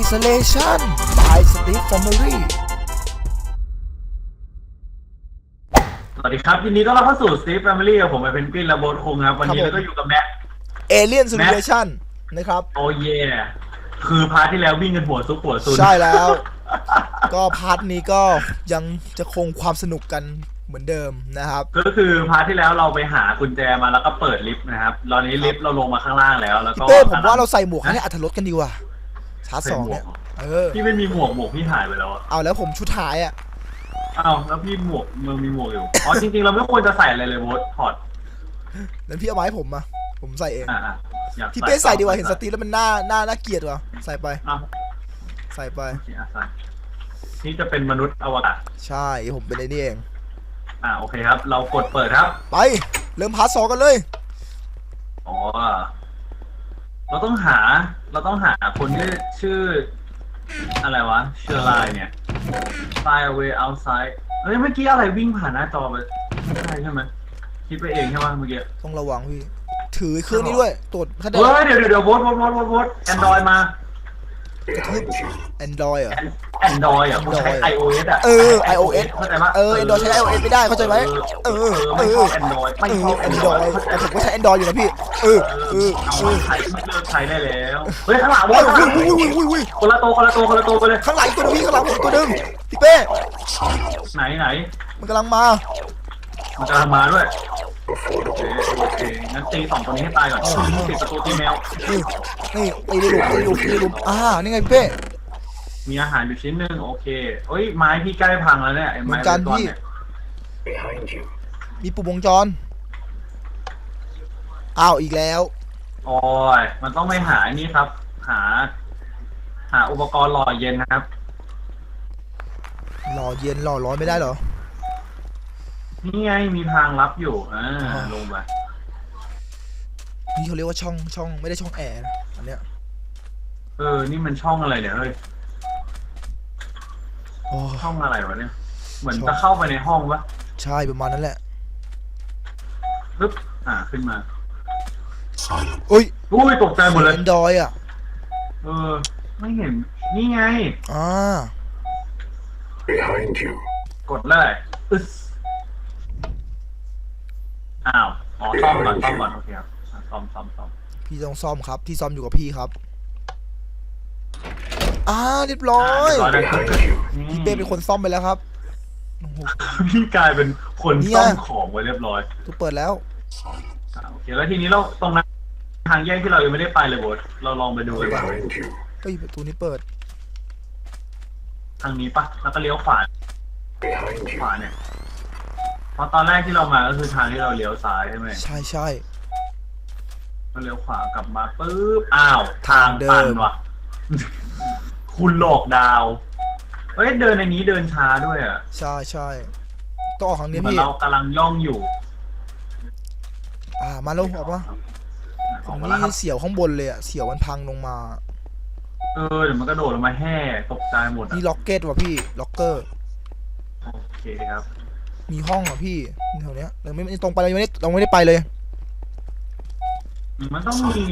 Isolation by Steve Family สวัสดีครับยินดีต้อนรับเข้าสู่ Steve Family กับผมไอเพนกวินและโบทคุงครับ วันนี้ครับผม เราก็อยู่กับแม็ก Alien Simulation นะครับ โอเย่คือพาร์ทที่แล้ววิ่งกันหัวซุกหัวซุน ใช่แล้ว ก็พาร์ทนี้ก็ยังจะคงความสนุกกันเหมือนเดิมนะครับ ก็คือพาร์ทที่แล้วเราไปหากุญแจมาแล้วก็เปิดลิฟต์นะครับ ตอนนี้ลิฟต์เราลงมาข้างล่างแล้ว แล้วพี่ก็เต้ผมว่าเราใส่หมวกให้อัธรสกันดีกว่า ชาร์จใส่สองหมวเนี่กยเหรอเออ พี่ไม่มีหมวกหมวกพี่หายไปแล้วอะเอาแล้วผมชุดหายอะ อ้าวแล้วพี่หมวกมึงมีหมวกอยู่ อ๋อจริงๆเราไม่ควรจะใส่อะไรเลยโบทถอด นั้นพี่เอามาให้ผมมา ผมใส่เอง อ่าอยากพี่เป้ใส่ดีกว่า เห็นสตรีแล้วมันหน้าหน้าน่าเกลียดว่ะ ใส่ไป อ้าวใส่ไป โอเคอะใส่นี่จะเป็นมนุษย์อวกาศ ใช่ ผมเป็นไอ้นี่เอง อ่าโอเคครับ เรากดเปิดครับ ไป เริ่มพาร์ทสองกันเลย อ๋อ เราต้องหา เราต้องหาคนที่ชื่อ อะไรวะเชอร์ไลน์เนี่ย fly away outside เฮ้ยเมื่อกี้อะไรวิ่งผ่านหน้าจอไปไม่ใช่ใช่ไหมคิดไปเองใช่ไหมเมื่อกี้ ต้องระวังพี่ ถือเครื่องนี้ด้วย ตรวจถ้าได้ เฮ้ยเดี๋ยวเดี๋ยวเดี๋ยวโวตโวตโวตโวตโวตแอนดรอยมา กระทืบ Android เหรอ แอนดรอยอะกูใช้ Android iOS อะเออ iOS เข้าใจปะเออ Android ใช้ iOS ไม่ได้เข้าใจไหมเออไม่ชอบ แอนดรอยไม่เอชออบแอนดร Android อยแต่ผมก็ใช้ Android อยู่นะพี่ เออ เออเอาเออใช้เลิกใช้ได้แล้ว เฮ้ยข้างหลังโวโอ้ตยข้างหลังอุ้ยอุ้ยอุ้ยอุ้ยคนละตัวคนละตัวคนละตัวไปเลย ข้างหลังอีกตัวหนึงพี่ข้างหลังผมอีกตัวหนึงพี่เป้ ไหนไหนมันกำลังมา มันจะมาด้วย โอเคโอเคงั้นตีสองตัวนี้ให้ตายก่อนปิดประตูตีแมว นี่นี่ตีได้หลุมตีได้หลุมตีได้หลุมอ่านี่ไงพี่เป้มีอาหารอยู่ชิ้นหนึ่งโอเคเอ้ยไม้พี่ใกล้พังแล้วเนี่ยไอ้เหมืไม้อนกันพี่ มีปุ่มวงจร อ้าวอีกแล้ว โอ้ยมันต้องไปหาไอ้นี่ครับ หา หาอุปกรณ์หล่อเย็นนะครับ หล่อเย็นหล่อร้อนไม่ได้เหรอ นี่ไงมีทางลับอยู่อ่าอ๋อลงไปนี่เขาเรียกว่าช่องช่องไม่ได้ช่องแอร์นะอันเนี้ยเออ นี่มันช่องอะไรเนี่ยเฮ้ยโอ้ช่องอะไรวะเนี่ย เหมือนช่องจะเข้าไปในห้องปะใช่ประมาณนั้นแหละปึ๊บอ่าขึ้นมา Silence. อุ้ยอุ้ยตกใจหมดเลยแอนดรอยอะเออ ไม่เห็น นี่ไงอ่า Behind you. กดเลยอึส อ้าวอ๋อซ่อมก่อนซ่อมก่อนโอเคครับอะซ่อมซ่อมซ่อมพี่ต้องซ่อมครับ ที่ซ่อมอยู่กับพี่ครับอ่าเรียบร้อยเรียบร้อยแล้ว Behind you. พี่เป้เป็นคนซ่อมไปแล้วครับโอ้โห พี่กลายเป็นคนเนี่ย ซ่อมของไว้เรียบร้อยตูเปิดแล้ว Silence. อะโอเคแล้วทีนี้เราตรงนั้นทางแยกที่เรายังไม่ได้ไปเลยโบทเราลองไปดูกันว่า Behind you. เฮ้ยประตูนี้เปิด ทางนี้ปะแล้วก็เลี้ยวขวา Behind ข you. วาเนี่ย เพราะตอนแรกที่เรามาก็คือทางที่เราเลี้ยวซ้ายใช่ไหมใช่ใช่ก็เลี้ยวขวากลับมาปุ๊บอ้าวทางเดิตันมว่ะ คุณหลอกดาวเฮ้ยเดินในนี้เดินช้าด้วยอะใช่ใช่ต้องออกทางนี้เหมือนพี่เรากำลังย่องอยู่ อ่ามาแล้วออกมาอตรอกงมาแล้วคนี้รับเสียวข้างบนเลยอะเสียวมันพังลงมา เออเดี๋ยวมันกระโดดลงมาแห่ตกใจหมดอะนี่ล็อกเก็ตว่ะพี่ล็อกเกอร์โอเคครับ มีห้องอะพี่แถวเนี้ยเราไม่ไม่ตรงไปเรายังไม่ได้เราไม่ได้ไปเลย มันต้องมี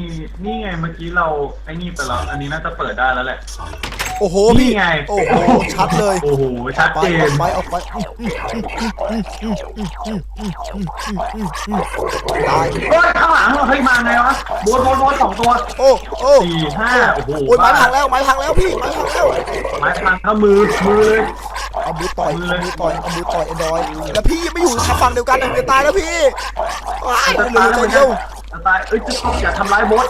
นี่ไงเมื่อกี้เราไอ้นี่ไปแล้วอันนี้น่าจะเปิดได้แล้วแหละ โอ้โหนี่พี่ไง โอ้โหชัดเลยโอ้โหชัดไปเจอนอกไปออกไปตายเฮ้ยข้างหลังเฮ้ยมาไงวะโบนโบนโบนสองตัวโอ้โอ้สี่ห้าโอ้โหโอ้ยไม้พังแล้วไม้พังแล้วพี่ไม้พังแล้วไม้พังก็มือมือเลย เอามือต่อยเอามือต่อยเอามือต่อยไอ้ดอย แล้วพี่ยังไม่อยู่ฝั่งเดียวกันนะจะตายแล้วพี่ว้ายเหลือตัวเดียวจะตายเอ้ยจะต้องอย่าทำร้ายโบส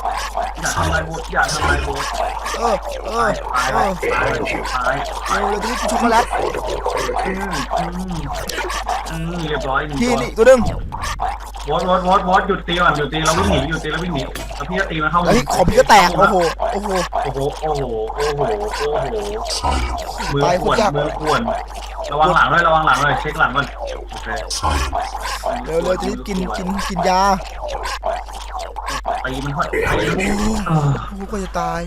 อย่าทำร้ายโบสอย่าทำร้ายโบสเออเออตายเอตายอตายตายเอาเลยพี่กินช็อกโกแลตอืมอืมอืมเรียบร้อยหนึ่งพี่ตัวนี่ตัวหนึงวอดวอดวอดวอดหยุดตีก่อนหยุดตีเราวิ่งหนีหยุดตีเราวิ่งหนีแล้วพี่ก็ตีมันเข้าแล้วพี่ขอพี่ก็แตกโอ้โหโอ้โห โอ้โหโอ้โหโอ้โหโอ้โหมือตายขโควตนรยากมือขวน ระวังหลังด้วยระวังหลังด้วยเช็คหลังก่อนโอเค Silence. เร็วเร็วจะรีบกินกินกินยาตีมันค่อยตีมันโอ้โหเออโอ้โหก็จะตาย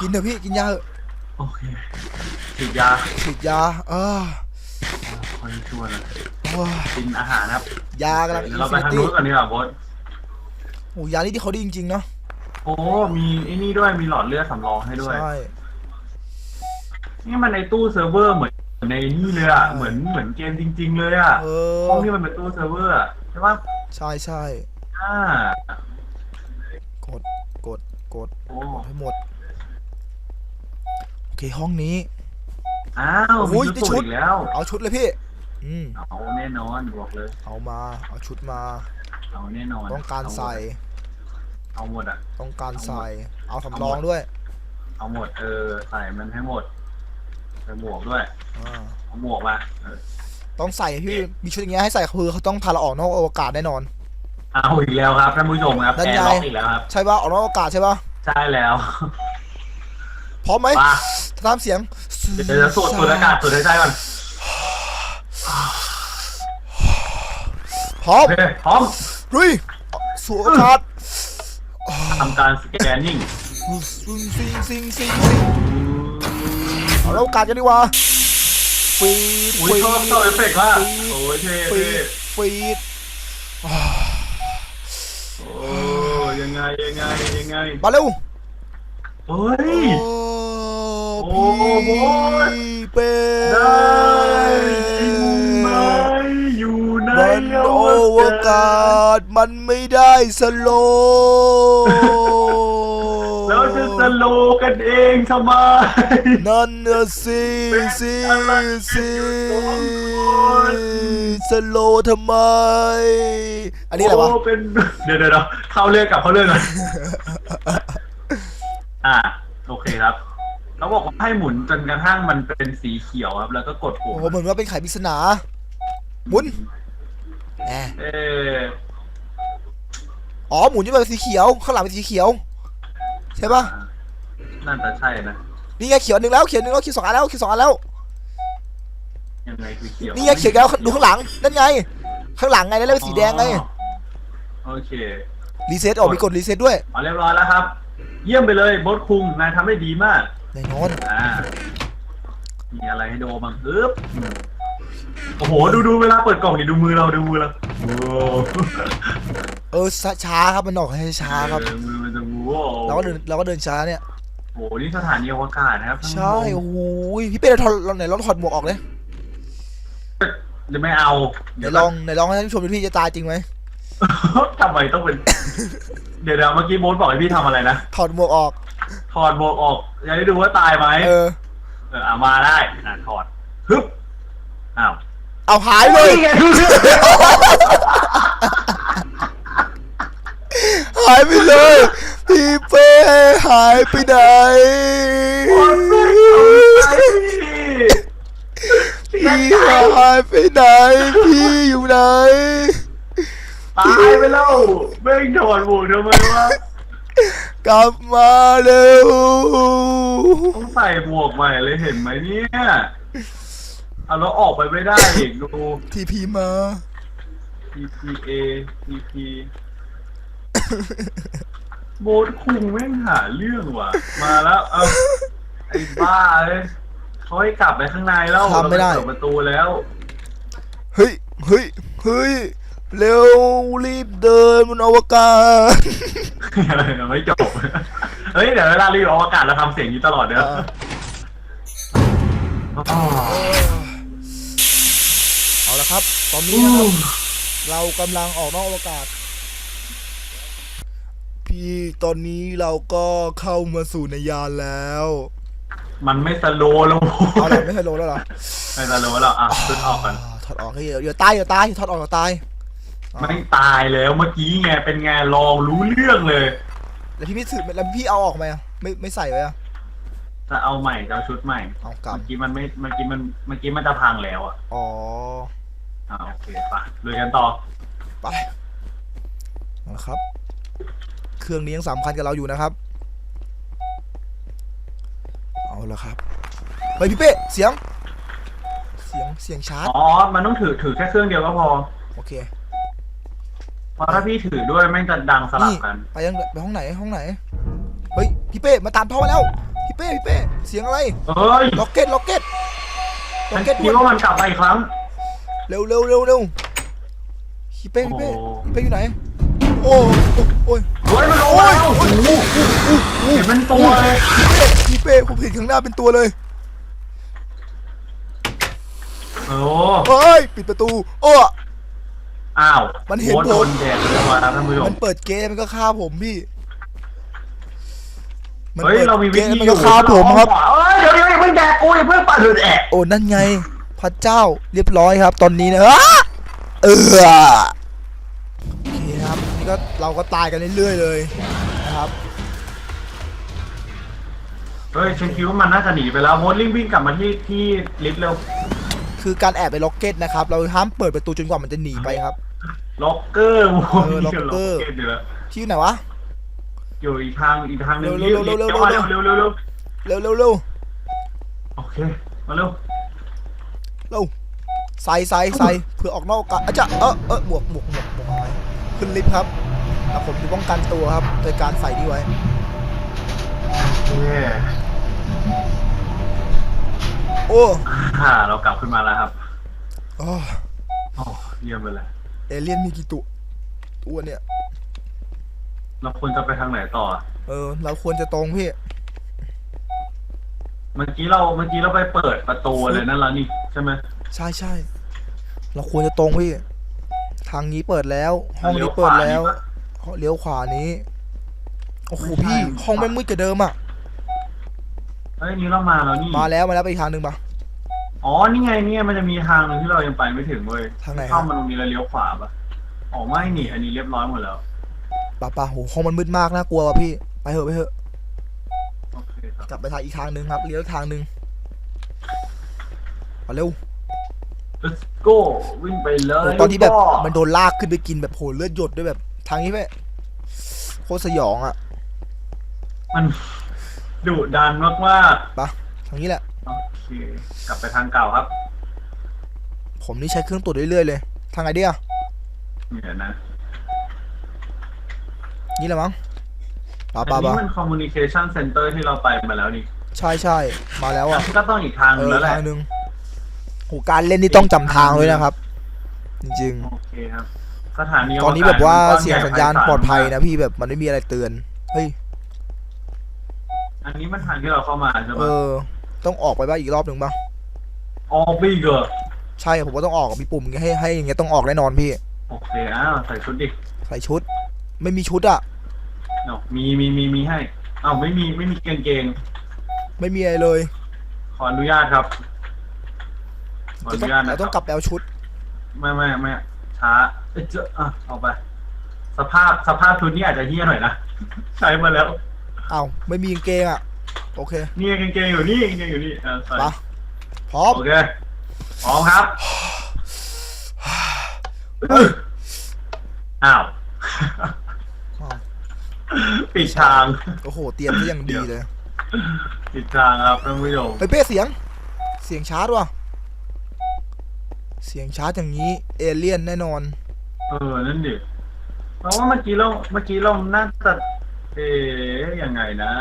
กินเถอะพี่กินยาเถอะโอเคฉีดยาฉีดยาเออคอยช่วยนะโอ้ยกินอาหารครับ ยากำลังเดี๋อิยวนเราไปฟินิทางตี้นู้นก่อนดีกว่าบอสโอ้ยานี่ที่เขาดีจริงๆเนาะโอ้มีไอ้นี่ด้วยมีหลอดเลือดสำรองให้ด้วยใช่นี่มันในตู้เซิร์ฟเวอร์เหมือน ในนี่เลยอะ เหมือนเหมือนเกมจริง ๆ เลยอะเอห้องอที่มันเป็นตู้เซิร์ฟเวอร์อะใช่ปะใช่ใช่อ่ากดกดกดโอ้ให้หมด โอเคห้องนี้ อ้าวโอ้มียได้ชุดชุสูดตรอีกแล้วเอาชุดเลยพี่ อืม เอาแน่นอนบอกเลย เอามา เอาชุดมา เอาแน่นอนต้องการใส่ เอาหมดอะ ต้องการใส่ เอาสำรองด้วย เอาหมดเออใส่มันให้หมด ใส่หมวกด้วยอ่าเอาหมวกมาเออต้องใส่พี่มีชุดอย่างเงี้ยให้ใส่คือเขาต้องพาเราออกนอกอวกาศแน่นอน เอาอีกแล้วครับท่านผู้ชมครับนั่นแอไงร์ล็อกอีกแล้วครับ ใช่ป่ะออกนอกอวกาศใช่ป่ะใช่แล้วพร้อมไหมมาตามเสียงเดี๋ยวจะสูดสูดอากาศสูดหายใจก่อนพร้อมโอเคพร้อมลุยสูดอากาศทำการสแกนนิ่งซิงซิงซิงซิงซิง เอาแล้วอากาศกันดีกว่าฟีดอุ้ยฟีชอบชอบเอฟเฟกต์มากโอ้ยเท่ฟีเท่ดฟีดโอ้ยังไงยังไงยังไงมาเร็วเฮ้ย โอ้โอ้พี่โหเป็ได้จริงไหมอยู่ในมันโอวกาศมันไม่ได้สโลว์แล้ว จะสโลว์กันเองทำไมนั่นน่ะสิสิอะไรสิอยู่สองคนสโลว์ทำไม อันนี้อะไรวะ โเป็นเดี๋ยวเดี๋ยวเดี๋ยวเข้าเรื่องกลับเข้าเรื่องก่อนอ่าโอเคครับเขาบอกว่าให้หมุนจนกระทั่งมันเป็นสีเขียวครับ แล้วก็กดปุ่โอ้มโหเหมือนว่าเป็นไขปริศนาหมุนแหมเอออ๋อหมุนจะเป็นสีเขียวข้างหลังเป็นสีเขียว ใช่ปะน่าจะใช่นะนี่ไงเขียวหนึ่งแล้วเขียวหนึ่งแล้วเขียวสองอันแล้วเขียวสองอันแล้วยังไงคือเขียวนี่ไงเขียวแล้วดูข้างหลังนั่นไง ข้างหลังไงนั่นเลยเป็นสีแดงไงอ๋อโอเครีเซ็ตออกมีกดรีเซ็ตด้วยเอาเรียบร้อยแล้วครับ เยี่ยมไปเลยบดคุงนายทำได้ดีมากแน่นอนอ่ามีอะไรให้ดูบ้างอึ๊บอืมโอ้โหดูดูเวลาเปิดกล่องนี่ดูมือเราดูมือเราโอ้โหเออช้าช้าครับมันออกให้ช้าครับเออมือมันจะว้าว เราก็เดินเราก็เดินช้าเนี่ยโอ้โหนี่สถานีอวกาศนะครับท่านผู้ใช่ชมโอ้โหพี่เป้เราถอดเราไหนลองถอดหมวกออกเลยเดี๋ยวไม่เอาไหนลองไหนลองให้ท่านผู้ชมดูพี่จะตายจริงไหมทำไมต้องเป็น เดี๋ยวเดี๋ยวเมื่อกี้โบ๊ทบอกให้พี่ทำอะไรนะถอดหมวกออก ถอดโบวกออกอยากได้ดูว่าตายไหมเออเออเอามาได้อะถอดฮึบอ้าวเอาหายเลยนี่ไงดูสิหายไปเลย พี่เป้หายไปไหนพี่หายไปไหน พี่อยู่ไหนตายไปแล้วเม่งถอดหมวกทำไมวะกลับมาเร็วต้องใส่หมวกใหม่เลยเห็นไหมเนี่ยเอาแล้วออกไปไม่ได้อีกดูทีพีมา T P A T P โบทคุงแม่งหาเรื่องว่ะ มาแล้ว เอาไอ้บ้าเลยเขาให้กลับไปข้างในแล้วทำไม่ได้ เราปเปิดประตูแล้วเฮ้ยเฮ้ยเฮ้ยเร็วรีบเดินบนอวกาศ อะไรนะไม่จบ เฮ้ย เดี๋ยวเวลารีวิวอวกาศเราทำเสียงนี้ตลอดเด้ออ่า อ๋อเอาละครับ ตอนนี้นะครับเรากำลังออกนอกอวกาศ พี่ตอนนี้เราก็เข้ามาสู่ในยานแล้ว มันไม่สโลว์แล้วเอาละไม่เคยโลแล้วเหรอไม่สโลว์แล้วอะขึ้นออกกันาถอดออกให้เดี๋ยวเดี๋ยวตายเดี๋ยวตายถอดออกเดี๋ยวตายอ่าไม่ตายแล้วเมื่อกี้ไงเป็นไงลองรู้เรื่องเลย แล้วพี่ไม่ถือแล้วพี่เอาออกไหมอะไม่ไม่ใส่ไว้อะจะเอาใหม่จะเอาชุดใหม่เอากลับ เมื่อกี้มันไม่เมื่อกี้มันเมื่อกี้มันจะพังแล้วอะอ๋ออ่าโอเคไปเลยกันต่อไปเอาละครับ เครื่องนี้ยังสำคัญกับเราอยู่นะครับ เอาละครับเฮ้ยพี่เป้เสียง เสียงเสียงชาร์จอ๋อ มันต้องถือถือแค่เครื่องเดียวก็พอ โอเคเพราะถ้าพี่ถือด้วยแม่งจะดังสลับนี่กันไปยังไปห้องไหนห้องไหนเฮ้ยพี่เป้มาตามท่อมาแล้วพี่เป้พี่เป้เสียงอะไรเอ้ยล็อกเก็ตล็อกเก็ตล็ฉัอนกเก็ตคิดว่ามันกลับมาอีกครั้งเร็วเร็วเร็วเร็วพี่เป้พี่เป้โอ้พี่เป้อยู่ไหน โอ้โอ้ยเฮ้ยมันลงมาแล้วโอ้โหเห็นเป็นตัวเลยพี่เป้พี่เป้ผมเห็นข้างหน้าเป็นตัวเลยโอ้เฮ้ยปิดประตู โอ้ อ้าวมันเห็นโคตรผม โดนแดดเลยวะท่านผู้ชม มันเปิดเกมมันก็ฆ่าผมพี่เฮ้ย เรามีวิธีมันอยู่ก็ฆ่าผมครับ เอ้ยเดี๋ยวเดี๋ยวอย่าเพิ่งแดกกูอย่าเพิ่งปัดเลยแดกโอ้นั่นไงพระเจ้าเรียบร้อยครับ ตอนนี้นะอ้าเออ นี่ก็เราก็ตายกันเรื่อยๆเลยนะครับเฮ้ยฉันคิดว่ามันน่าจะหนีไปแล้วโมดลิงวิ่งกลับมาที่ที่ลิฟต์เร็วคือการแอบไปล็อกเก็ตนะครับ เราห้ามเปิดประตูจนกว่ามันจะหนีไปครับ ล็อกเกอร์โว้ยเออล็อกเกอร์เดี๋ยวนะที่อยู่ไหนวะอยู่อีกทางอีกทางหนึงเร็วๆเร็วๆเร็วๆเร็วๆเร็วๆเร็วๆเร็วเร็วเร็วเร็วๆโอเคมาเร็วเร็วใส่ใส่ใส่เพื่อออกนอกกันอาจจะเออเออหมวกหมวกหมวกหมวกอะไร ขึ้นลิฟต์ครับแล้วผมจะป้องกันตัวครับ โดยการใส่นี่ไว้โอเคโอ้อ่าเรากลับขึ้นมาแล้วครับโอ้โอ้เยี่ยมไปเลยเอเลี่ยนมีกี่ตัวตัวเนี่ย เราควรจะไปทางไหนต่อ เออ เราควรจะตรงพี่ เมื่อกี้เราเมื่อกี้เราไปเปิดประตูเลยนั่นแล้วนี่ใช่ไหมใช่ใช่เราควรจะตรงพี่ทางนี้เปิดแล้ว ห้องนี้เปิดแล้วเลี้ยวขวานี้โอ้โหพี่ห้องแม่งมืดกว่าเดิมอะเฮ้ยนี่เรามาแล้วนี่มาแล้วมาแล้วไปอีกทางหนึ่งปะอ๋อนี่ไงเนี่ยมันจะมีทางหนึงที่เรายังไปไม่ถึงเว้ยทางไหนฮะเข้ามันตรงนี้แล้วเลี้ยวขวาปะอ๋อไม่นี่อันนี้เรียบร้อยหมดแล้วป่ะป่ะโหห้องมันมืดมากน่ากลัวว่ะพี่ไปเถอะไปเถอะโอเคครับกลับไปทางอีกทางหนึ่งครับเลี้ยวอีกทางหนึ่งมาเร็ว let's go วิ่งไปเลยโอ้ตอนที่แบบลูกพ่มันโดนลากขึ้นไปกินแบบโหเลือดหยดด้วยแบบทางนี้แบบโคตรสยองอะ มันดุดันมากมากปะทางนี้แหละๆโอเค กลับไปทางเก่าครับ ผมนี่ใช้เครื่องตรวจเรื่อยๆเลย ทางไหนดีอะเดี๋ยวนะ นี่แหละมั้งปะอันปะนี้ปะมัน communication center ที่เราไปมาแล้วนี่ ใช่ใช่ มาแล้วอะ ก็ต้องอีกทางหเอนึงอแล้วแหละทางหนึ่งโหการเล่นนี่ต้องจำทางเลยนะครับ จริง โอเคครับสถานีๆ ตอนนี้แบบว่าเสียงสัญญาณไฟฟ้ปลอดภัยนะพี่แบบมันไม่มีอะไรเตือน เฮ้ย อันนี้มันทางที่เราเข้ามาใช่เอปะอ ต้องออกไปบ้างอีกรอบหนึ่งบ้างออบีเกอร์ใช่ผมว่าต้องออกมีปุ่มอย่างเงี้ยให้ให้อย่างเงี้ยต้องออกแน่นอนพี่ โอเคอ้าวใส่ชุดดิใส่ชุด ไม่มีชุดอะ เนาะมีมีมีมีให้อ้าวไม่มีไม่มีกางเกงไม่มีอะไรเลย ขออนุญาตครับ ขออจะต้นุองญาตนะเราต้องกลับไปเอาชุด ไม่ไม่ไม่ช้าเอ้ยเจออะเอาไป สภาพสภาพชุดนี้อาจจะเฮี้ยหน่อยนะ ใช้มาแล้วอ้าวไม่มีกางเกงอะ โอเคนี่กางเกงอยู่นี่กางเกงอยู่นี่เออใส่ปะพร้อมโอเคพร้อมครับอ้าว อ้าวปิดทาง โอ้โห เตรียมซะอย่างดีเลยปิดทางครับท่านผู้ชมเฮ้ยเป้เสียง เสียงชาร์จว่ะ เสียงชาร์จอย่างนี้เอเลี่ยนแน่นอน เออ นั่นดิเพราะว่าเมื่อกี้เราเมื่อกี้เราน่าจะเอ๊ยยังไงนะ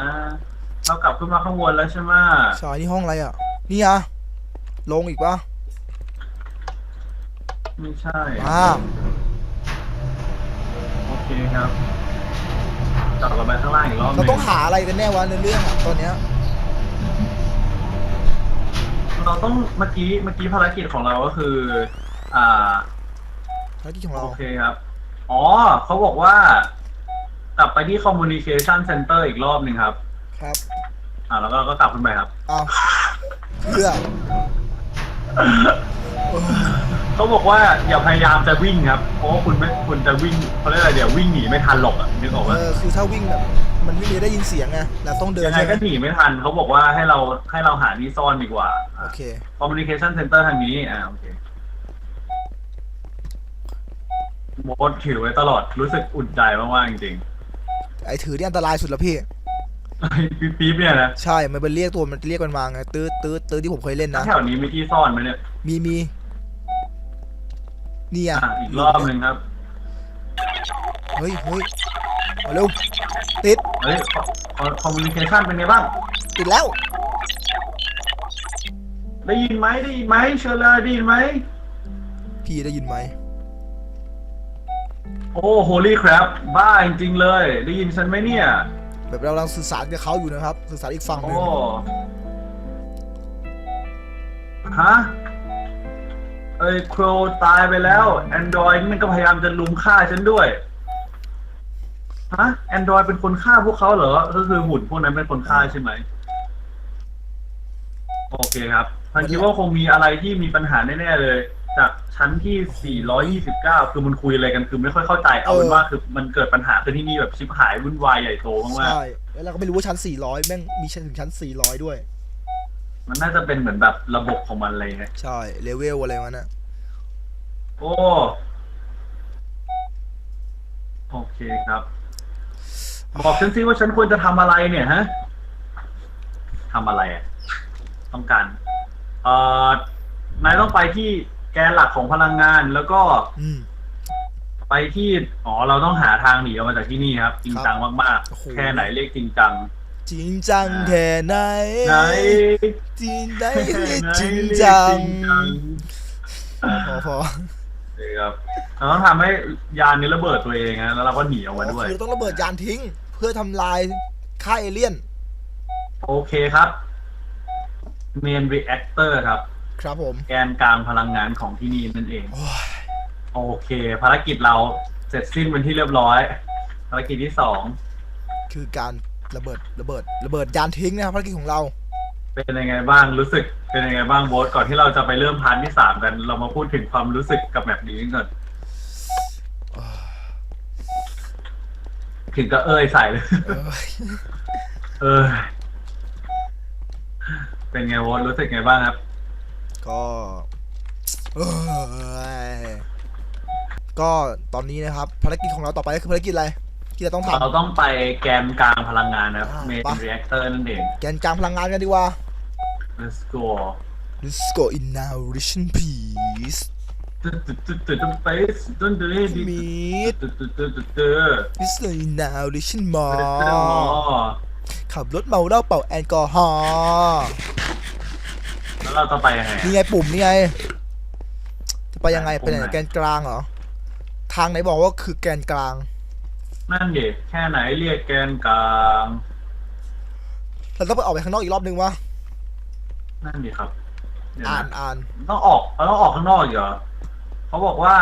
เรากลับขึ้นมาข้างบนแล้วใช่ไหมสายนี่ห้องอะไรอะ นี่อะลงอีกปะไม่ใช่มาโอเคครับกลับกันไปข้างล่างอีกรอบหเรานึงต้องหาอะไรกันแน่วะในเรื่องอะตอนเนี้ย เราต้องเมื่อกี้เมื่อกี้ภารกิจของเราก็คือ อ่า ภารกิจของเรา โอเคครับ อ๋อเขาบอกว่า กลับไปที่ communication center อีกรอบหนึ่งครับ ครับอ่าแล้วก็ก็กลับขึ้นไปครับเอาเพื่อ เขาบอกว่าอย่าพยายามจะวิ่งครับ เพราะว่าคุณไม่คุณจะวิ่งเขาเรียกอะไรเดี๋ยววิ่งหนีไม่ทันหรอกอะนึกออกเอว่าอคือถ้าวิ่งแบบมันไม่มีได้ยินเสียงไงเราต้องเดินยังไงใช่ไหมก็หนีไม่ทันเขาบอกว่าให้เราให้เราหาที่ซ่อนดีกว่า โอเค communication center ทางนี้ อ่าโอเคโมดถือไว้ตลอดรู้สึกอุ่นใจมากๆจริงไอ้ถือนี่อันตรายสุดแล้วพี่ ๆไอ้ปี๊บๆเนี่ยนะใช่ มันเป็นเรียกตัวมันเรียกมันมาไงตื้อตื้อตื้อที่ผมเคยเล่นนะ แถวนี้มีที่ซ่อนไหมเนี่ย มีมี นี่อะอะอีกรอบหนึ่งครับเฮ้ยเฮ้ยเอาเร็วติดเฮ้ย communication เป็นไงบ้าง ติดแล้ว ได้ยินไหมได้ยินไหมเชิญเลยได้ยินไหม พี่ได้ยินไหมโอ้ holy crap บ้าจริงๆเลย ได้ยินฉันไหมเนี่ย แบบเรากำลังสื่อสารกับเขาอยู่นะครับ สื่อสารอีกฝั่งหโอ้นึ่งฮะ อ้ยโครตายไปแล้ว Android มันก็พยายามจะลุมฆ่าฉันด้วยฮะ Android เป็นคนฆ่าพวกเขาเหรอ ก็คือหุ่นพวกนั้นเป็นคนฆ่าใช่ไหม โอเคครับพันคิดว่าคงมีอะไรที่มีปัญหาแน่ๆเลย จากชั้นที่ 429 คือมันคุยอะไรกันคือไม่ค่อยเข้าใจ เอาเป็นว่าคือมันเกิดปัญหาขึ้นที่นี่แบบชิบหายวุ่นวายใหญ่โตมากๆใช่แล้วเราก็ไม่รู้ว่าชั้น 400 แม่งมีชั้นถึงชั้น 400 ด้วย มันน่าจะเป็นเหมือนแบบระบบของมันอะไรเงี้ยใช่เลเวลอะไรวะน่ะโอ้ โอเคครับ บอกฉันซิว่าฉันควรจะทำอะไรเนี่ยฮะทำอะไรอะต้องการเอ่อนายต้องไปที่แกนหลักของพลังงานแล้วก็ อืม ไปที่ อ๋อ เราต้องหาทางหนีออกมาจากที่นี่ครับ จริงจังมาก โอ้โห ๆ แค่ไหนเรียกจริงจัง จริงจังแค่ไหนไหนจริงได้แค่ไหนจริงเรียกจังจริงจังพอพอโอเคครับเราต้องทำให้ยานนี้ระเบิดตัวเองนะแล้วเราก็หนีออกมาด้วยคือต้องระเบิดยานทิ้ง เพื่อทำลายค่ายเอเลี่ยน โอเคครับ Main Reactor ครับ ครับผม แกนกลางพลังงานของที่นี่นั่นเองโอ้ยโอเค ภารกิจเราเสร็จสิ้นเป็นที่เรียบร้อย ภารกิจที่สอง คือการ ระเบิดระเบิดระเบิดยานทิ้งนะครับภารกิจของเรา เป็นยังไงบ้างรู้สึกเป็นยังไงบ้างโบสก่อนที่เราจะไปเริ่มพาร์ทที่สามกัน เรามาพูดถึงความรู้สึกกับแบบนี้กันก่อนถึงก็เอ้ยใส่เลย เอ้ยเออ เป็นไงโบสรู้สึกไงบ้างครับ ก็เอ้ยก็ตอนนี้นะครับ ภารกิจของเราต่อไปก็คือภารกิจอะไร ที่เราต้องทเราต้องไปแกนกลางพลังงานนะครับอ่า Main ไป Reactor นั่นเองำแกนกลางพลังงานกันดีกว่า Let's go Let's go in now Mission Peace ตึ๊ดตึ๊ดตึ๊ดตึ๊ดตึ๊ดไปตึ๊ดตึ๊ดตึ๊ดตึ๊ด Meet ตึ๊ดตึ๊ดตึ๊ดตึ๊ดตึ๊ด Mr. in now Mission อ๋ Mall ขับรถเมาเหล้าเป่าแอลกอฮอล์แล้วเราจะไปยังไงนี่ไงปุ่มนี่ไงจะไปยังไงปุ่ไปมไหนไหนแกนกลางเหรอทางไหนบอกว่าคือแกนกลาง นั่นดิแค่ไหนเรียกแกนกลางเราต้องไปออกไปข้างนอกอีกรอบนึงวะนั่นดิครับเดี๋ยวอ่านนะอ่านต้องออกเราต้องออกข้างนอกอีกเหรอเขาบอกว่า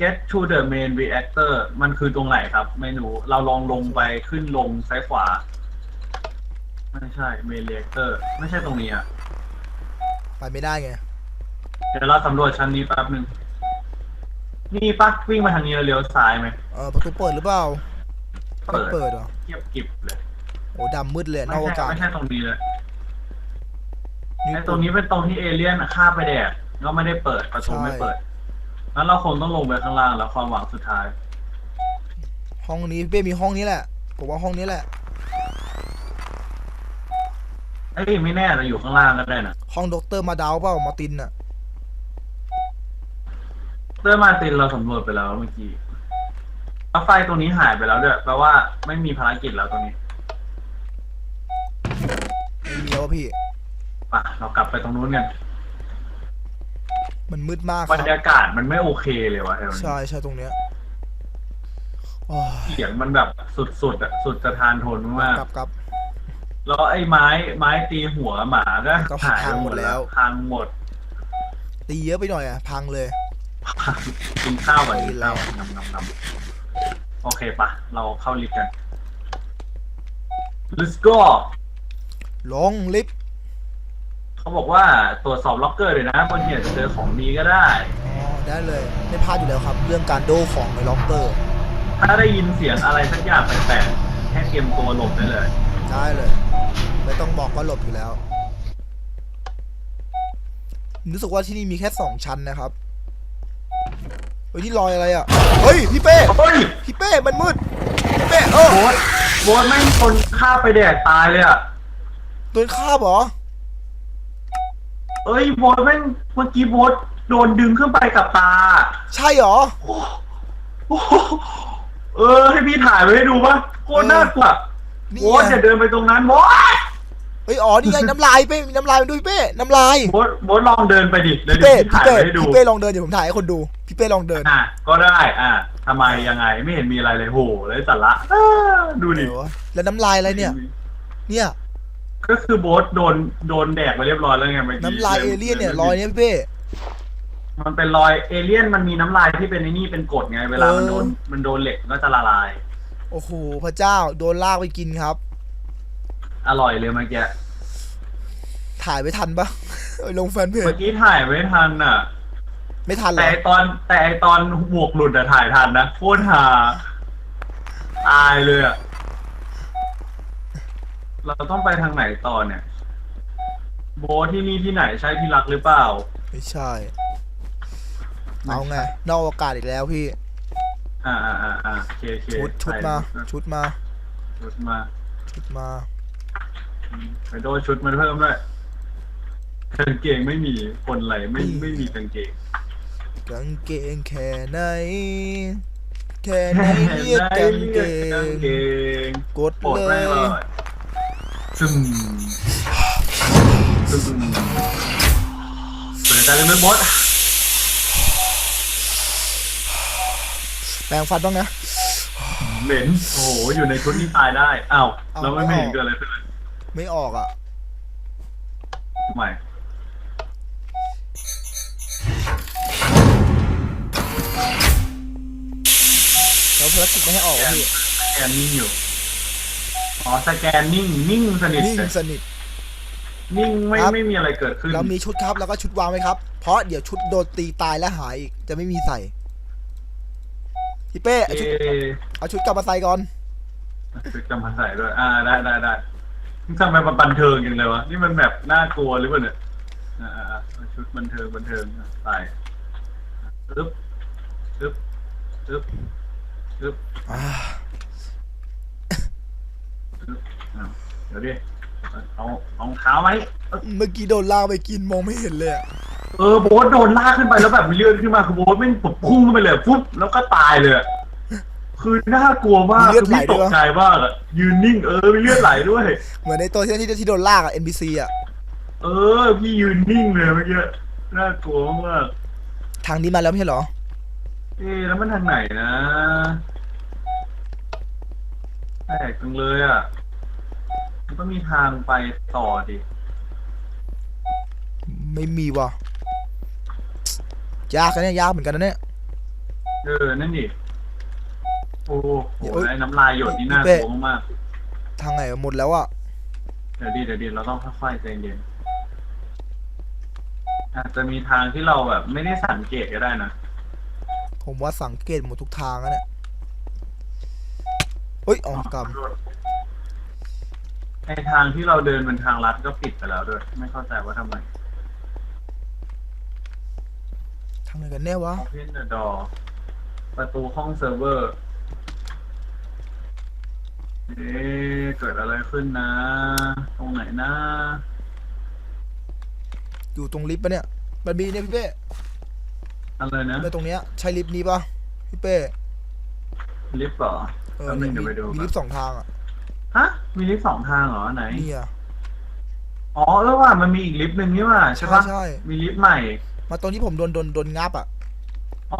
get to the main reactor มันคือตรงไหนครับ ไม่รู้เราลองลงไปขึ้นลงซ้ายขวา ไม่ใช่ main reactor ไม่ใช่ตรงนี้อะ ไปไม่ได้ไง เดี๋ยวเราสำรวจชั้นนี้แป๊บหนึ่ง นี่ปักวิ่งมาทางนี้แล้วเลี้ยวซ้ายไหมเออประตูเปิดหรือเปล่าไม่เปิดเปิดเหรอเงียบกริบเลยโอ้ดำมืดเลยนไม่อกอาใช่กาศไม่ใช่ตรงนี้เลยนี่ไอ้ตรงนี้เป็นตรงที่เอเลี่ยนฆ่าไปแดดก็ไม่ได้เปิดประตูใช่ไม่เปิดงั้นเราคงต้องลงไปข้างล่างแล้วความหวังสุดท้าย ห้องนี้พี่เป้มีห้องนี้แหละผมว่าห้องนี้แหละเอ้ยไม่แน่เราอยู่ข้างล่างก็ได้นะห้องด็อกเตอร์มาดาวเปล่ามาตินอะ เตอร์มาร์ตินเราสำรวจไปแล้วเมื่อกี้แล้วไฟตรงนี้หายไปแล้วด้วยแปลว่าไม่มีภารกิจแล้วตรงนี้ไม่มีแล้ววะพี่ไปเรากลับไปตรงนู้นกันมันมืดมากคบรัรบรยากาศมันไม่โอเคเลยวะแถวนี้ใช่ใช่ตรงเนี้ยโอ้ยเสียงมันแบบสุดๆอะสุดจะทานทนมากกลับกลับ แล้วไอ้ไม้ไม้ตีหัวหมาก็ก็หายพัไปงหหมมดดแล้แล้ววพังหมด ตีเยอะไปหน่อยอะพังเลย กินข้าวก่อนกิกินนแล้ข้าววนำนำนำโอเคปะเราเข้าลิฟต์กัน let's go ลงลิฟต์เขาบอกว่าตรวจสอบล็อกเกอร์เลยนะบางทีอาจจะเจอของดีก็ได้ อ๋อได้เลยไม่พลาดอยู่แล้วครับ เรื่องการโดของในล็อกเกอร์ ถ้าได้ยินเสียงอะไรสักอย่างแปลกๆแค่เตรียมตัวหลบได้เลย ได้เลย ไม่ต้องบอกว่าหลบอยู่แล้ว รู้สึกว่าที่นี่มีแค่สองชั้นนะครับเฮ้ยนี่รอยอะไรอะ เฮ้ยพี่เป้เฮ้ยพี่เป้มันมืดพี่เป้เออโบสโบสไม่งคนฆ่าไปแดกตายเลยอะโดนฆ่าบเหรอเอ้ยโบสแม่งเมื่อกี้โบสโดนดึงขึ้นไปกับตา ใช่เหรอโอ้โหเออให้พี่ถ่ายไว้ให้ดูปะโคตรน่ากลัวนี่โบสไงอย่าเดินไปตรงนั้นโบส เฮ้ยอ๋อนี่ไงน้ำลายเป้มีน้ำลายมันด้วยพี่เป้น้ำลายโบสโบสลองเดินไปดิเดี๋ยวพี่เดี๋เป้ยวพี่พี่ถ่ายเป้ไว้ให้ดู พี่เป้ลองเดินเดี๋ยวผมถ่ายให้คนดูพี่เป้ลองเดินอะ ก็ได้ อะทำไมยังไงไม่เห็นมีอะไรเลยโหเลยสาระอ้าดูดิเดี๋ยวแล้วน้ำลายอะไรเนี่ย เนี่ยก็คือโบสโดนโดนแดกไปเรียบร้อยแล้วไงเมื่อกี้น้ำลายเอเลี่ยนเนี่ยรอยเนี้ยพี่เป้ มันเป็นรอยเอเลี่ยนมันมีน้ำลายที่เป็นไอ้นี่เป็นกรดไง เวลามันโดนเออ มันโดนเหล็กมันก็จะละลาย โอ้โหพระเจ้าโดนลากไปกินครับ อร่อยเลยเมื่อกี้ ถ่ายไม่ทันปะเอาลงแฟนเพจเมื่อกี้ถ่ายไม่ทันอะ ไม่ทันเหรแต่อไอ้ตอนแต่ไอตอนบวกหลุดอะถ่ายทันนะโคตรหาตายเลยอะเราต้องไปทางไหนต่อเนี่ย โบทที่นี่ที่ไหนใช่ที่รักหรือเปล่า ไม่ใช่ เอาไง นอกอากาศอีกแล้วพี่ อ่าอ่าอ่าอ่าโอเคโอเคชุดชุดถ่ยมารูปชุดมา ชุดมา ชุดมา ไปโดนชุดมาเพิ่มด้วยกางเกงไม่มีคนไหลไม่ไม่มีกางเกงกางเกงแค่ไหน แค่ไหนเรียกกางเกกางงเกงกดปลดเลไม่ยเลยซึมซึมเปิดใจเลยไหมบอสแปรงฟันบ้างนะ เหม็น โอ้โห อยู่ในชุดนี้ตายได้ อ้าวเอาแล้วไม่ไม่เห็นออกเกิดอะไรขึ้นเลย ไม่ออกอะทำไมแล้วภารกิจไม่ให้ออกสอะพี่แกนนิ่งอยู่ อ๋อสแกนนิ่งนิ่งสนิทนิ่งเลยสนิท นิ่งไม่ครับ ไม่มีอะไรเกิดขึ้น เรามีชุดครับแล้วก็ชุดวางไว้ครับ เพราะเดี๋ยวชุดโดนตีตายและหายอีกจะไม่มีใส่พี่เป้เอาเอชุดเอาชุดกลับมาใส่ก่อน ชุดจำพันใส่ด้วย อ่าได้ได้ได้ ทำไมมันบันเทิงอย่างเลยวะ นี่มันแบบน่ากลัวหรือเปล่าเนี่ยอ่าอ่าอ่าชุดบันเทิงบันเทิงอะใส่อึ๊บอึ๊บอึ๊บอึ๊บอ่าอ้าวเดี๋ยวดิเอาเอารองเท้าไหมเมื่อกี้โดนลากไปกินมองไม่เห็นเลยอะเออโบ๊ทโดนลากขึ้นไปแล้วแบบมีเลือดขึ้นมาคือโบ๊ทไม่งปุ๊บพุ่งขึ้นไปเลยปุ๊บแล้วก็ตายเลยอะ คือน่ากลัวมากคือพี่ตกใจมากอะยืนนิ่งเออมีเลือดไหลด้วย เหมือนในตัวที่ที่ที่โดนลากอะ NPC อะเออ พี่ยืนนิ่งเลยเมื่อกี้น่ากลัวมากทางนี้มาแล้วไม่ใช่เหรอ เอ๊ะแล้วมันทางไหนนะแปลกจังเลยอะมันต้องมีทางไปต่อดิไม่มีว่ะยากนะเนี่ยยากเหมือนกันนะเนี่ย เออนั่นดิ โอ้โหเอ้ยไอ้น้ำลายหยดนี่น่ากลัวมากทางไหนหมดแล้วอะเดี๋ยวดิเดี๋ยวดิเราต้องค่อยๆใจเย็นอาจจะมีทางที่เราแบบ ไม่ได้สังเกตก็ได้นะ ผมว่าสังเกตหมดทุกทางแล้วเนี่ยเฮ้ยอ๋อกรรมไอทางที่เราเดินเป็นทางลัดก็ปิดไปแล้วด้วย ไม่เข้าใจว่าทำไมทางไหนกันแน่วะ Open the door ประตูห้องเซิร์ฟเวอร์ เอ๊ะเกิดอะไรขึ้นนะ ตรงไหนนะอยู่ตรงลิฟต์ปะเนี่ย มันมีเนี่ยพี่เป้อะไรนะในตรงเนี้ยใช่ลิฟต์นี้ปะพี่เป้ ลิฟต์เหรอเออแป๊บนึมีงเดี๋ยวไปดูมีก่อนลิฟต์สองทางอะฮะมีลิฟต์สองทางเหรอไหนนี่อะอ๋อเออว่ามันมีอีกลิฟต์หนึ่งนี่ว่าใช่ใช่ปะใช่ มีลิฟต์ใหม่ มาตรงที่ผมโดนโดนโดนงับอะ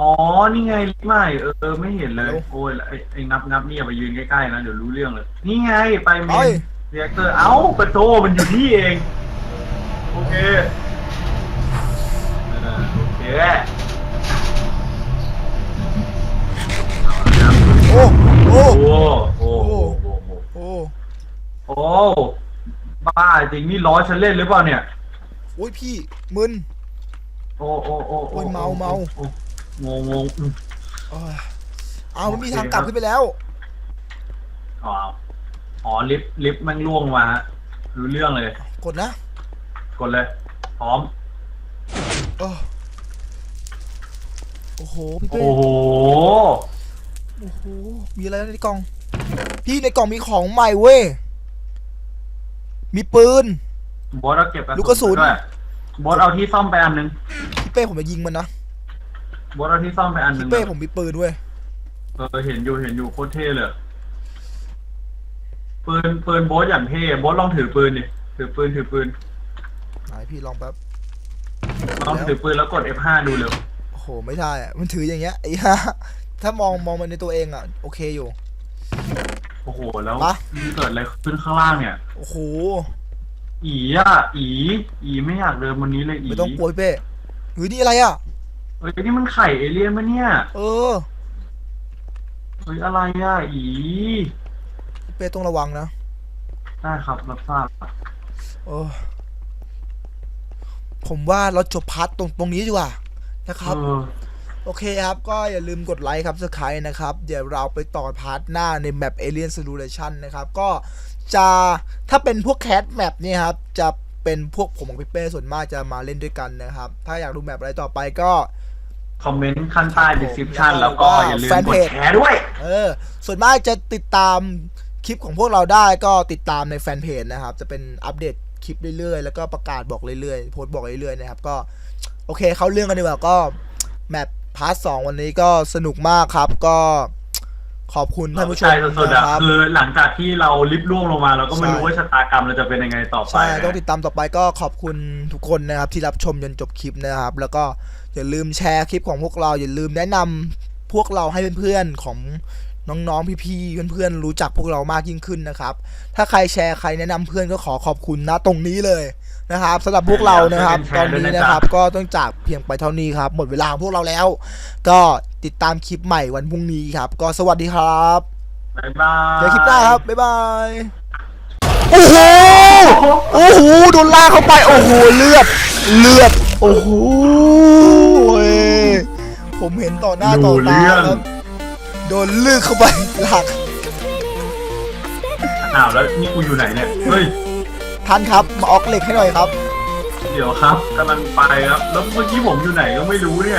อ๋อ นี่ไงลิฟต์ใหม่เออเออไม่เห็นเลยเร็วโอ้ยแล้วไอ้ไอ้งับงับนี่อย่าไปยืนใกล้ๆนะเดี๋ยวรู้เรื่องเลย นี่ไงไปเมเอ้นยเรียกเตอร์เอ้าปะโตมันอยู่นี่เอง โอเคเออโอเคเอาละครับโอ้โอ้โอ้โอ้โอ้โอ้โอ้โอ้บ้าจริงนี่ล้อฉันเล่นหรือเปล่าเนี่ยโอ้ยพี่มึนโอ้โอ้โอ้โอ้ยเมาเมาโอ้ งงงงอืมเอ้ยเอามันมีโอเคทางกลับครับขึ้นไปแล้ว อ๋ออ๋อลิฟต์ลิฟต์แม่งล่วงมาฮะรู้เรื่องเลย กดนะกดเลย พร้อมเออโอ้โหพี่เป้โอ้โห โอ้โหมีอะไรในกล่อง พี่ในกล่องมีของใหม่เว้ยมีปืน บอสเอาเก็บลูกกระสุน ด้วยบอสเอาที่ซ่อมไปอันหนึง พี่เป้ผมจะยิงมันนะ บอสเอาที่ซ่อมไปอันหนึพี่งเป้ผมมีปืนเว้ยเออเห็นอยู่เห็นอยู่โคตรเท่เลยปืนปืนบอสอย่างเท่บอสลองถือปืนดิถือปืนถือปืนไหนพี่ลองแป๊บ ลองถือปืนแล้วกด F5 ดูเร็วโอ้โห ไม่ได้อะมันถืออย่างเงี้ยไอ้ห่าถ้ามองมองมันในตัวเองอะ โอเคอยู่ โอ้โหแล้วปะ มันเกิดอะไรขึ้นข้างล่างเนี่ย โอ้โห อีอะอี อีไม่อยากเดินบนนี้เลยอีไม่ต้องกลัวพี่เป้เฮ้ยนี่อะไรอะ ฮ้ยนี่มันไข่เอเลี่ยนมะเนี่ย เออ เฮ้ยอะไรอะอีเป้ต้องระวังนะได้ครับรับทราบโอ้ผมว่าเราจบพาร์ทตรงตรงนี้ดีกว่านะครับ เออโอเคครับ ก็อย่าลืมกดไลค์ครับสกายนะครับ เดี๋ยวเราไปต่อพาร์ทหน้าในแมป Alien Simulation นะครับ ก็จะถ้าเป็นพวกแคสแมปเนี่ยครับ จะเป็นพวกผมกับพี่เป้ส่วนมากจะมาเล่นด้วยกันนะครับ ถ้าอยากดูแมปอะไรต่อไปก็ คอมเมนต์ข้างใต้ description แล้วก็อย่าลืมแฟนกเพดจแชร์ด้วย เออ ส่วนมากจะติดตามคลิปของพวกเราได้ก็ติดตามในแฟนเพจนะครับ จะเป็นอัปเดตคลิปเรื่อยๆ แล้วก็ประกาศบอกเรื่อยๆ โพสต์บอกเรื่อยๆ นะครับ ก็โอเคเข้าเรื่องกันดีกว่าก็แมปพาร์ทสองวันนี้ก็สนุกมากครับก็ ขอบคุณท่านผู้ชมใช่สุดๆนะอะครับ คือหลังจากที่เราลิฟต์ล่วงลงมา เราก็ไม่ใช่รู้ว่าชะตากรรมเราจะเป็นยังไงต่อไปใช่นะต้องติดตามต่อไปก็ขอบคุณทุกคนนะครับ ที่รับชมจนจบคลิปนะครับ แล้วก็อย่าลืมแชร์คลิปของพวกเรา อย่าลืมแนะนำพวกเราให้เพื่อนๆของน้องๆพี่ๆเพื่อนๆรู้จักพวกเรามากยิ่งขึ้นนะครับ ถ้าใครแชร์ใครแนะนำเพื่อนก็ขอขอบคุณนะตรงนี้เลย นะครับสำหรับพวกเรานะครับ ตอนนี้นะครับ ก็ต้องจากเพียงไปเท่านี้ครับ หมดเวลาของพวกเราแล้ว ก็ติดตามคลิปใหม่วันพรุ่งนี้ครับ ก็สวัสดีครับบ๊ายบายเจอคลิปหน้าครับบ๊ายบายโอ้โหโอ้โหโดนลากเข้าไปโอ้โหเลือดเลือดโอ้โหเว้ยผมเห็นต่อหน้าต่อตาครับโดนเลือกเข้าไปหลักอ้าวแล้วนี่กูอยู่ไหนเนี่ยเฮ้ย ท่านครับมาออกเหล็กให้หน่อยครับ เดี๋ยวครับกำลังไปครับ แล้วเมื่อกี้ผมอยู่ไหนก็ไม่รู้เนี่ย